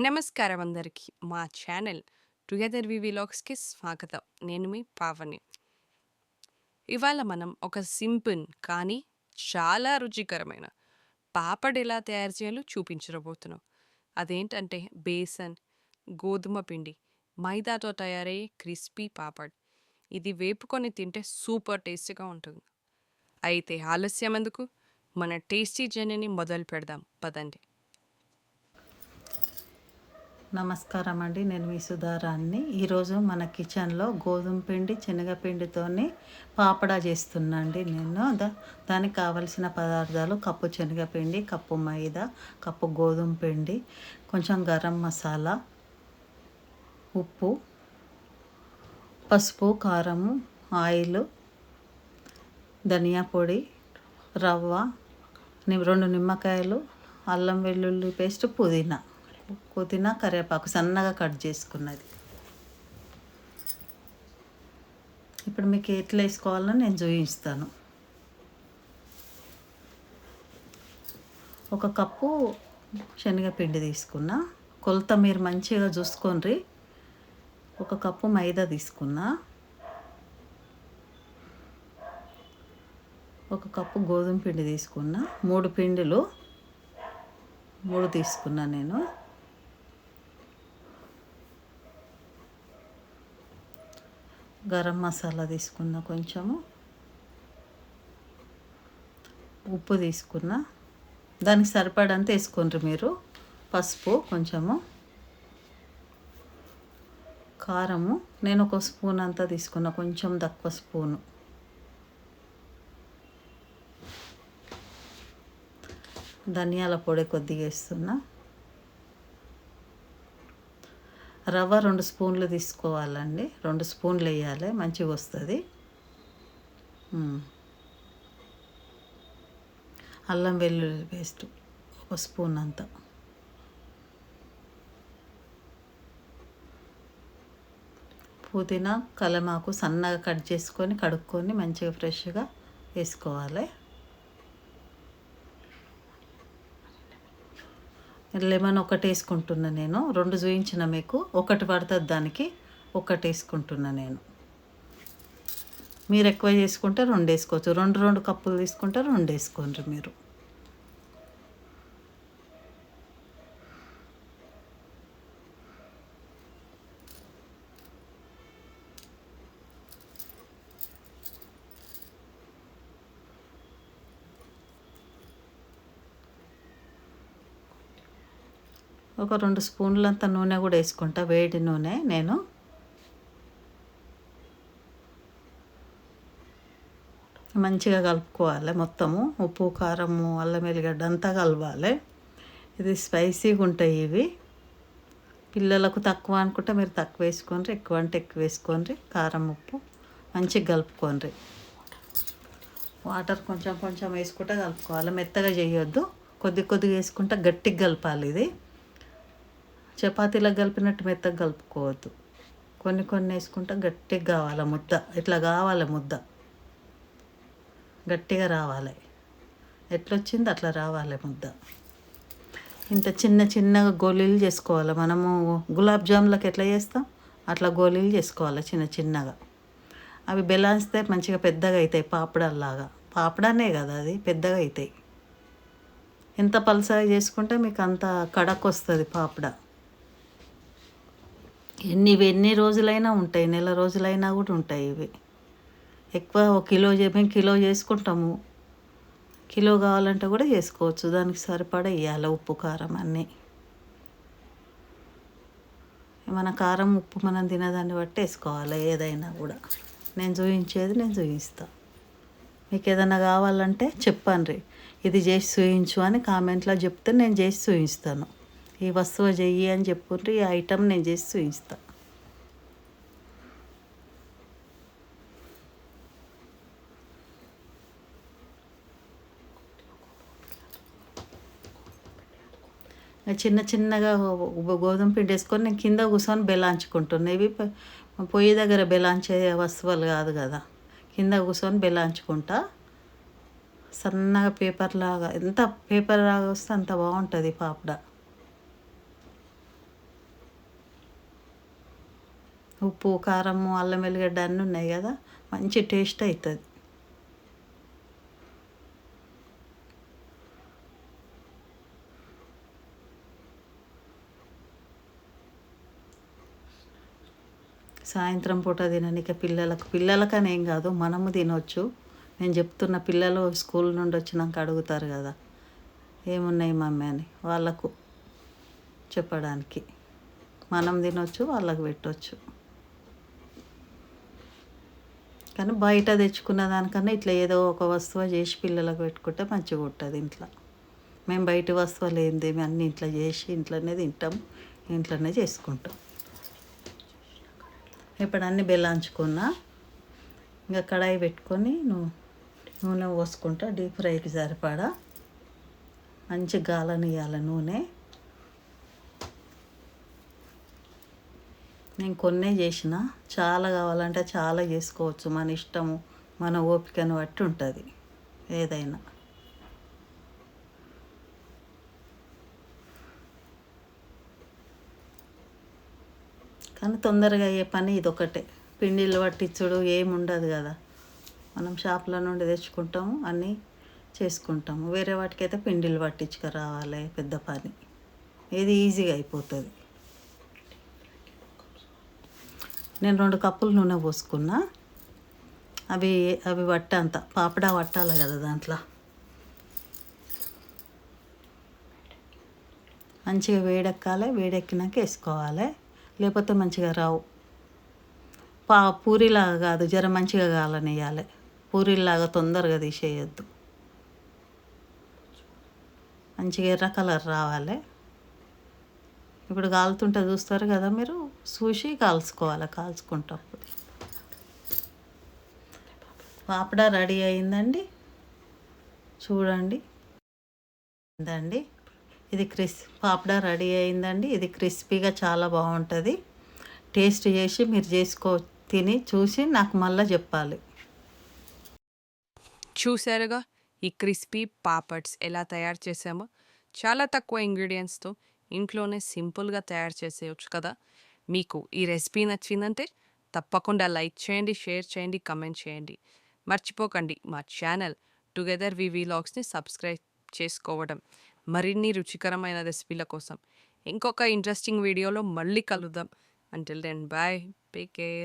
నమస్కారం అందరికీ. మా ఛానల్ టుగెదర్ వి వ్లాగ్స్కి స్వాగతం. నేను మీ పావని. ఇవాళ మనం ఒక సింపుల్ కానీ చాలా రుచికరమైన పాపడ్ ఎలా తయారు చేయాలో చూపించబోతున్నాం. అదేంటంటే బేసన్ గోధుమ పిండి మైదాతో తయారయ్యే క్రిస్పీ పాపడ్. ఇది వేపుకొని తింటే సూపర్ టేస్టీగా ఉంటుంది. అయితే ఆలస్యం ఎందుకు? మన టేస్టీ జర్నీని మొదలు పెడదాం. పదండి. నమస్కారం అండి నేను మీ సుధారాన్ని. ఈరోజు మన కిచెన్లో గోధుమ పిండి శనగపిండితోని పాపడా చేస్తున్నా అండి నేను. దా దానికి కావలసిన పదార్థాలు కప్పు శనగపిండి కప్పు మైదా కప్పు గోధుమ పిండి కొంచెం గరం మసాలా ఉప్పు పసుపు కారము ఆయిల్ ధనియా పొడి రవ్వ రెండు నిమ్మకాయలు అల్లం వెల్లుల్లి పేస్ట్ పుదీనా. పుదీనా కరివేపాకు సన్నగా కట్ చేసుకున్నది. ఇప్పుడు మీకు ఎట్లా వేసుకోవాలో నేను చూపిస్తాను. ఒక కప్పు శనగపిండి తీసుకున్నా. కొలత మీరు మంచిగా చూసుకోండి. ఒక కప్పు మైదా తీసుకున్నా. ఒక కప్పు గోధుమ పిండి తీసుకున్నా. మూడు పిండిలు మూడు తీసుకున్నా నేను. గరం మసాలా తీసుకున్న కొంచెము. ఉప్పు తీసుకున్న. దానికి సరిపడంత వేసుకోండి మీరు. పసుపు కొంచెము. కారము. నేను ఒక స్పూన్ అంతా తీసుకున్న. కొంచెం తక్కువ స్పూను. ధనియాల పొడి కొద్దిగా వేస్తున్నా. రవ్వ రెండు స్పూన్లు తీసుకోవాలండి. రెండు స్పూన్లు వేయాలి మంచిగా వస్తుంది. అల్లం వెల్లుల్లి పేస్ట్ ఒక స్పూన్ అంతా. పుదీనా కలమాకు సన్నగా కట్ చేసుకొని కడుక్కొని మంచిగా ఫ్రెష్గా వేసుకోవాలి. లెమన్ ఒకటి వేసుకుంటున్నా నేను. రెండు చూయించిన మీకు. ఒకటి పడుతుంది దానికి ఒకటి వేసుకుంటున్నా నేను. మీరు ఎక్కువ చేసుకుంటే రెండు వేసుకోవచ్చు. రెండు రెండు కప్పులు తీసుకుంటే రెండు వేసుకోండి మీరు. ఒక రెండు స్పూన్లంత నూనె కూడా వేసుకుంటా. వేడి నూనె నేను. మంచిగా కలుపుకోవాలి మొత్తము. ఉప్పు కారము అల్లం వెల్లిగడ్డ అంతా కలవాలి ఇది స్పైసీగా ఉంటాయి ఇవి. పిల్లలకు తక్కువ అనుకుంటే మీరు తక్కువ వేసుకోండి. ఎక్కువ అంటే ఎక్కువ వేసుకోండి. కారం ఉప్పు మంచిగా కలుపుకోండి. వాటర్ కొంచెం కొంచెం వేసుకుంటే కలుపుకోవాలి. మెత్తగా చేయొద్దు. కొద్ది కొద్దిగా వేసుకుంటే గట్టిగా కలపాలి ఇది. చపాతీలో కలిపినట్టు మెత్తగా కలుపుకోవద్దు. కొన్ని కొన్ని వేసుకుంటే గట్టిగా కావాలి ముద్ద. ఇట్లా కావాలి ముద్ద. గట్టిగా రావాలి. ఎట్లొచ్చింది అట్లా రావాలి ముద్ద. ఇంత చిన్న చిన్నగా గోళీలు చేసుకోవాలి. మనము గులాబ్ జాములకు ఎట్లా చేస్తాం? అట్లా గోళీలు చేసుకోవాలి చిన్న చిన్నగా. అవి బెలాన్స్తే మంచిగా పెద్దగా అవుతాయి పాపడాల్లాగా. పాపడానే కదా అది పెద్దగా అవుతాయి. ఎంత పలసగా చేసుకుంటే మీకు అంత కడకు వస్తుంది పాపడ. ఎన్ని ఎన్ని రోజులైనా ఉంటాయి. నెల రోజులైనా కూడా ఉంటాయి ఇవి. ఎక్కువ ఒక కిలో చే- మేము కిలో చేసుకుంటాము. కిలో కావాలంటే కూడా చేసుకోవచ్చు. దానికి సరిపడా ఇవ్వాలి ఉప్పు కారం అన్నీ. మన కారం ఉప్పు మనం తినేదాన్ని బట్టి వేసుకోవాలి ఏదైనా కూడా. నేను చూపించేది నేను చూపిస్తా మీకు ఏదైనా కావాలంటే చెప్పండి. ఇది చేసి చూయించు అని కామెంట్లో చెప్తే నేను చేసి చూపిస్తాను ఈ వస్తువు చెయ్యి అని చెప్పుకుంటూ ఈ ఐటమ్ నేను చేసి చూపిస్తా. చిన్న చిన్నగా గోధుమ పిండి వేసుకొని నేను కింద కూర్చొని బెలాంచుకుంటున్నా ఇవి పొయ్యి దగ్గర బెలాంచే వస్తువులు కాదు కదా. కింద కూర్చొని బెలాంచుకుంటా సన్నగా పేపర్ లాగా ఎంత పేపర్ లాగా వస్తే అంత బాగుంటుంది పాపడ. ఉప్పు కారము అల్లం వెల్లిగడ్డ అన్నీ ఉన్నాయి కదా. మంచి టేస్ట్ అవుతుంది సాయంత్రం పూట తిననిక పిల్లలకు పిల్లలకని ఏం కాదు మనము తినొచ్చు. నేను చెప్తున్న పిల్లలు స్కూల్ నుండి వచ్చినాక అడుగుతారు కదా ఏమున్నాయి మమ్మీ అని వాళ్ళకు చెప్పడానికి. మనం తినొచ్చు వాళ్ళకు పెట్టొచ్చు. కానీ బయట తెచ్చుకున్న దానికన్నా ఇట్లా ఏదో ఒక వస్తువు చేసి పిల్లలకు పెట్టుకుంటే మంచిగా ఉంటుంది ఇంట్లో. మేము బయట వస్తువులు ఏంది? మేము అన్ని ఇంట్లో చేసి ఇంట్లోనే తింటాం ఇంట్లోనే చేసుకుంటాం. ఇప్పుడు అన్ని బెల్లాంచుకున్నా ఇంకా కడాయి పెట్టుకొని నువ్వు నూనె పోసుకుంటా డీప్ ఫ్రైకి సరిపడా మంచి గాలనియాల నూనె. నేను కొన్నే చేసిన చాలా కావాలంటే చాలా చేసుకోవచ్చు. మన ఇష్టము మన ఓపికను బట్టి ఉంటుంది ఏదైనా. కానీ తొందరగా అయ్యే పని ఇదొకటే పిండిలు పట్టించుడు ఏముండదు కదా. మనం షాప్లో నుండి తెచ్చుకుంటాము అన్నీ చేసుకుంటాము. వేరే వాటికైతే పిండిలు పట్టించుకు రావాలి పెద్ద పని. ఇది ఈజీగా అయిపోతుంది. నేను రెండు కప్పులు నూనె పోసుకున్నా. అవి అవి వట్ట అంత పాపడా పట్టాలి కదా దాంట్లో. మంచిగా వేడెక్కాలి వేడెక్కినాక వేసుకోవాలి. లేకపోతే మంచిగా రావు. పా పూరిలాగా కాదు జర మంచిగా కాలనియాలి పూరిలాగా తొందరగా తీసేయద్దు. మంచిగా ఎర్ర కలర్ రావాలి. ఇప్పుడు కాలుతుంటే చూస్తారు కదా మీరు చూసి కాల్చుకోవాలి కాల్చుకుంటప్పుడు. పాపడా రెడీ అయిందండి. చూడండి. అండి. ఇది క్రిస్ పాపడా రెడీ అయిందండి. ఇది క్రిస్పీగా చాలా బాగుంటుంది. టేస్ట్ చేసి మీరు చేసుకో తిని చూసి నాకు మళ్ళీ చెప్పాలి. చూసారుగా ఈ క్రిస్పీ పాపడ్స్ ఎలా తయారు చేసామో చాలా తక్కువ ఇంగ్రీడియంట్స్తో ఇంట్లోనే సింపుల్గా తయారు చేసేయచ్చు కదా. మీకు ఈ రెసిపీ నచ్చిందంటే తప్పకుండా లైక్ చేయండి షేర్ చేయండి కమెంట్ చేయండి. మర్చిపోకండి మా ఛానల్ టుగెదర్ వి వీలాగ్స్ని సబ్స్క్రైబ్ చేసుకోవడం మరిన్ని రుచికరమైన రెసిపీల కోసం. ఇంకొక ఇంట్రెస్టింగ్ వీడియోలో మళ్ళీ కలుద్దాం. Until then bye take care